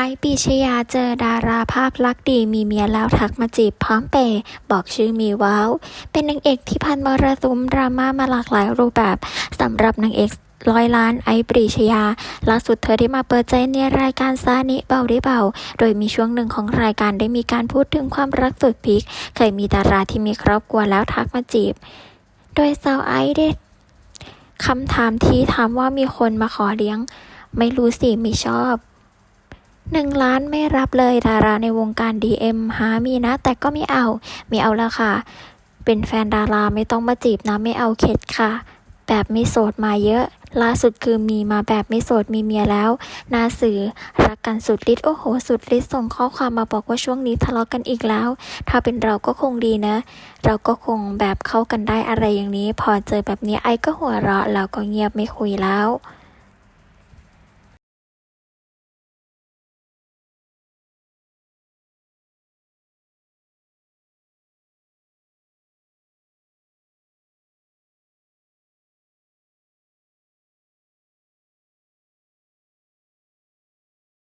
ไอปีชยาเจอดาราภาพลักษณ์ดีมีเมียแล้วทักมาจีบพร้อมเปย์บอกชื่อมีว้าว เป็นนางเอกที่พันมรสุมดราม่ามาหลากหลายรูปแบบสำหรับนางเอกร้อยล้านไอปรีชยาล่าสุดเธอได้มาเปิดใจในรายการซานิเบาได้เบา โดยมีช่วงหนึ่งของรายการได้มีการพูดถึงความรักสุดพีคเคยมีดาราที่มีครอบครัวแล้วทักมาจีบ โดยสาวไอได้คำถามที่ถามว่ามีคนมาขอเลี้ยง ไม่รู้สิไม่ชอบ หนึ่งล้านไม่รับเลยดาราในวงการ DM หามีนะ แต่ก็ไม่เอา ไม่เอาแล้วค่ะ เป็นแฟนดาราไม่ต้องมาจีบนะ ไม่เอาเข็ดค่ะ แบบไม่โสดมาเยอะ ล่าสุดคือมีมาแบบไม่โสดมีเมียแล้วนาสื่อรักกันสุดฤทธิ์โอ้โห สุดฤทธิ์ส่งข้อความมาบอกว่าช่วงนี้ทะเลาะกันอีกแล้ว ถ้าเป็นเราก็คงดีนะ เราก็คงแบบเข้ากันได้อะไรอย่างนี้ พอเจอแบบนี้ไอ้ก็หัวเราะแล้วก็เงียบไม่คุยแล้ว